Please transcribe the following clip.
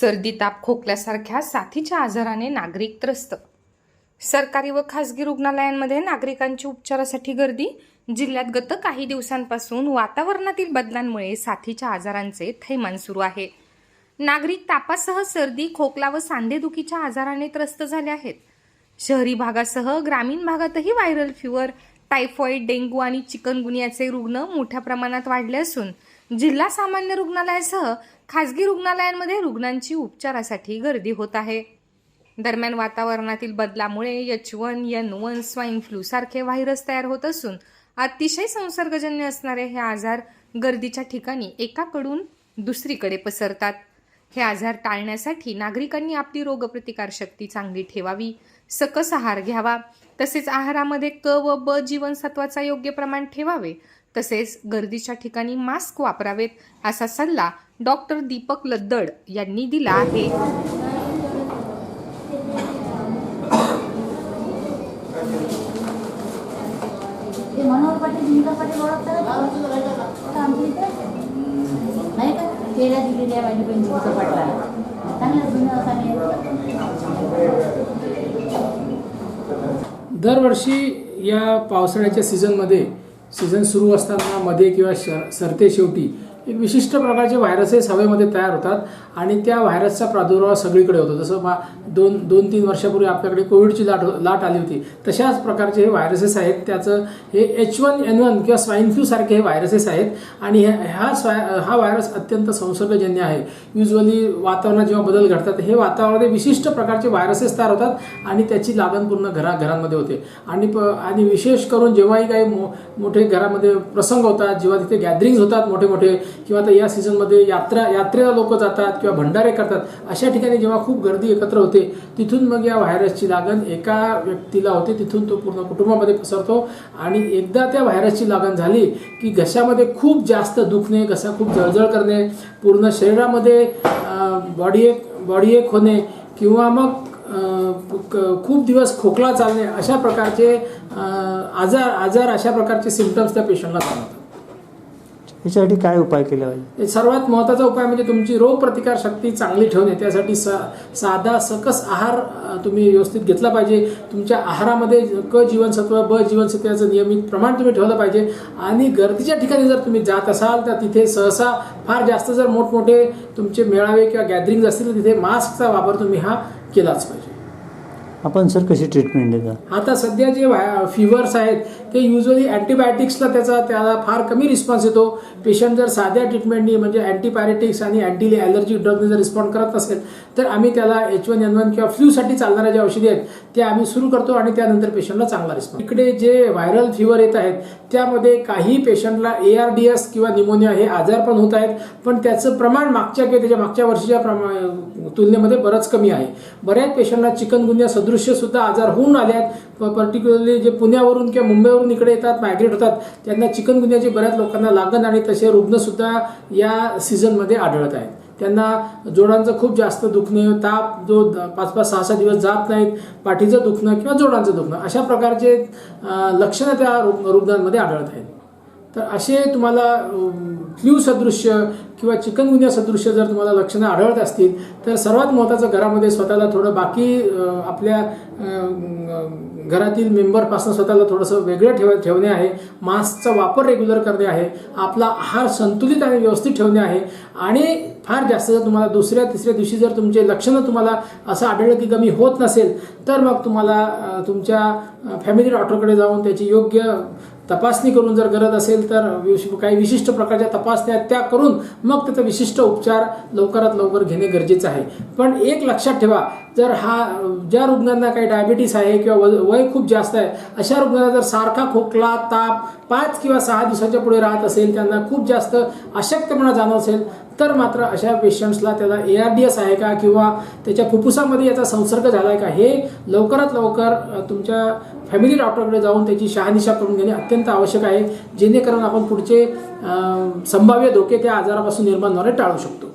सर्दी ताप खोकल्यासारख्या साथीच्या आजाराने नागरिक त्रस्त. सरकारी व खासगी रुग्णालयांमध्ये नागरिकांची उपचारासाठी गर्दी. जिल्ह्यात गत काही दिवसांपासून वातावरणातील बदलांमुळे साथीच्या आजारांचे थैमान सुरू आहे. नागरिक तापासह सर्दी खोकला व सांधेदुखीच्या आजाराने त्रस्त झाले आहेत. शहरी भागासह ग्रामीण भागातही व्हायरल फिवर टायफॉईड डेंग्यू आणि चिकनगुनियाचे रुग्ण मोठ्या प्रमाणात वाढले असून जिल्हा सामान्य रुग्णालयासह खासगी रुग्णालयांमध्ये रुग्णांची उपचारासाठी गर्दी होत आहे. दरम्यान वातावरणातील बदलामुळे H one N one swine flu सारखे व्हायरस तयार होत असून अतिशय संसर्गजन्य असणारे हे आजार गर्दीच्या ठिकाणी एकाकडून दुसरीकडे पसरतात. हे आजार टाळण्यासाठी नागरिकांनी आपली रोगप्रतिकारशक्ती चांगली ठेवावी सकस आहार घ्यावा तसेच आहारामध्ये क व ब जीवनसत्वाचा योग्य प्रमाण ठेवावे तसेच गर्दीच्या ठिकाणी मास्क वापरावेत असा सल्ला डॉक्टर दीपक लद्दड यांनी दिला आहे. दरवर्षी या पावसाळ्याच्या सीझनमध्ये सीझन सुरू असताना मध्ये किंवा श सरते शेवटी एक विशिष्ट प्रकारचे व्हायरसेस हवेमध्ये तयार होतात आणि त्या व्हायरसचा प्रादुर्भाव सगळीकडे होतो. जसं मा दोन दोन तीन वर्षापूर्वी आपल्याकडे कोविडची लाट लाट आली होती. तशाच प्रकारचे हे व्हायरसेस आहेत. त्याचं हे एच वन एन वन किंवा स्वाईन फ्लू सारखे हे व्हायरसेस आहेत. आणि ह्या स्वाय हा व्हायरस अत्यंत संसर्गजन्य आहे. युजली वातावरणात जेव्हा बदल घडतात हे वातावरणामध्ये विशिष्ट प्रकारचे व्हायरसेस तयार होतात आणि त्याची लागण पूर्ण घरा घरांमध्ये होते. आणि प आणि विशेष करून जेव्हाही काही मो मोठे घरामध्ये प्रसंग होतात जेव्हा तिथे गॅदरिंग्ज होतात मोठे मोठे किंवा आता या सीझनमध्ये यात्रा यात्रेला लोक जातात किंवा भंडारे करतात अशा ठिकाणी जेव्हा खूप गर्दी एकत्र होते तिथून मग या व्हायरसची लागण एका व्यक्तीला होते तिथून तो पूर्ण कुटुंबामध्ये पसरतो. आणि एकदा त्या व्हायरसची लागण झाली की घशामध्ये खूप जास्त दुखणे घसा खूप जळजळ करणे पूर्ण शरीरामध्ये बॉडी एक बॉडी एक होणे किंवा मग क- खूप दिवस खोकला चालणे अशा प्रकारचे आजार आजार अशा प्रकारचे सिमटम्स त्या पेशंटला जाणवतात. याच्यासाठी काय उपाय केले पाहिजे? सर्वात महत्त्वाचा उपाय म्हणजे तुमची रोगप्रतिकार शक्ती चांगली ठेवणे. त्यासाठी सा साधा सकस आहार तुम्ही व्यवस्थित घेतला पाहिजे. तुमच्या आहारामध्ये क जीवनसत्व ब जीवनसत्वाचं नियमित प्रमाण तुम्ही ठेवलं पाहिजे. आणि गर्दीच्या ठिकाणी जर तुम्ही जात असाल तर तिथे सहसा फार जास्त जर मोठमोठे तुमचे मेळावे किंवा गॅदरिंग असतील तर तिथे मास्कचा वापर तुम्ही हा केलाच पाहिजे. आपण सर कशी ट्रीटमेंट देता? आता सध्या जे फिवर्स आहेत ते युजली अँटीबायोटिक्सला त्याचा त्याला फार कमी रिस्पॉन्स येतो. पेशंट जर साध्या ट्रीटमेंटनी म्हणजे अँटीबायोटिक्स आणि अँटी ॲलर्जी ड्रगने जर रिस्पॉन्ड करत असेल तर आम्ही त्याला एच वन एन वन किंवा फ्लूसाठी चालणाऱ्या ज्या औषधी आहेत त्या आम्ही सुरू करतो आणि त्यानंतर पेशंटला चांगला रिस्पॉन्स इकडे जे व्हायरल फिवर येत आहेत त्यामध्ये काही पेशंटला ए आर डी एस किंवा निमोनिया हे आजार पण होत आहेत पण त्याचं प्रमाण मागच्या किंवा त्याच्या मागच्या वर्षीच्या प्रमा तुलनेमध्ये बरंच कमी आहे. बऱ्याच पेशंटला चिकनगुन्या सदृश सुद्धा आजार होऊन आले आहेत पर्टिक्युलरली जे पुण्यावरून किंवा मुंबईवरून इकडे येतात मायग्रेट होतात त्यांना चिकनगुन्याची बऱ्याच लोकांना लागण आणि तसे रुग्णसुद्धा या सीझनमध्ये आढळत आहेत. त्यांना जोडांचं खूप जास्त दुखणे ताप जो द- पाच पाच सहा सहा दिवस जात नाहीत पाठीचं दुखणं किंवा जोडांचं दुखणं अशा प्रकारचे लक्षणं त्या रुग्- रुग्णांमध्ये आढळत आहेत. तर असे तुम्हाला फ्ल्यू सदृश्य किंवा चिकनगुन्या सदृश्य जर तुम्हाला लक्षणं आढळत असतील तर सर्वात महत्त्वाचं घरामध्ये स्वतःला थोडं बाकी आपल्या घरातील मेंबरपासून स्वतःला थोडंसं वेगळं ठेव ठेवणे आहे मास्कचा वापर रेग्युलर करणे आहे आपला आहार संतुलित आणि व्यवस्थित ठेवणे आहे आणि फार जास्त जर तुम्हाला दुसऱ्या तिसऱ्या दिवशी जर तुमचे लक्षणं तुम्हाला असं आढळलं की कमी होत नसेल तर मग तुम्हाला तुमच्या फॅमिली डॉक्टरकडे जाऊन त्याची योग्य तपासणी करून जर गरज असेल तर काही विशिष्ट प्रकारच्या तपासण्या त्या करून मग त्याचा विशिष्ट उपचार लवकरात लवकर घेणे गरजेचं आहे. पण एक लक्षात ठेवा जर हा ज्या रुग्णांना काही डायबिटीस आहे किंवा वय वय खूप जास्त आहे अशा रुग्णांना जर सारखा खोकला ताप पाच किंवा सहा दिवसाच्या पुढे राहत असेल त्यांना खूप जास्त अशक्तपणा जाणवत असेल तर मात्र अशा पेशंट्सला त्याला ए आर डी एस आहे का किंवा त्याच्या फुफ्फुसामध्ये याचा संसर्ग झाला आहे का हे लवकरात लवकर तुमच्या फॅमिली डॉक्टरकडे जाऊन त्याची शहानिशा करून घेणे अत्यंत आवश्यक आहे जेणेकरून आपण पुढचे संभाव्य धोके त्या आजारापासून निर्माण होणारे टाळू शकतो.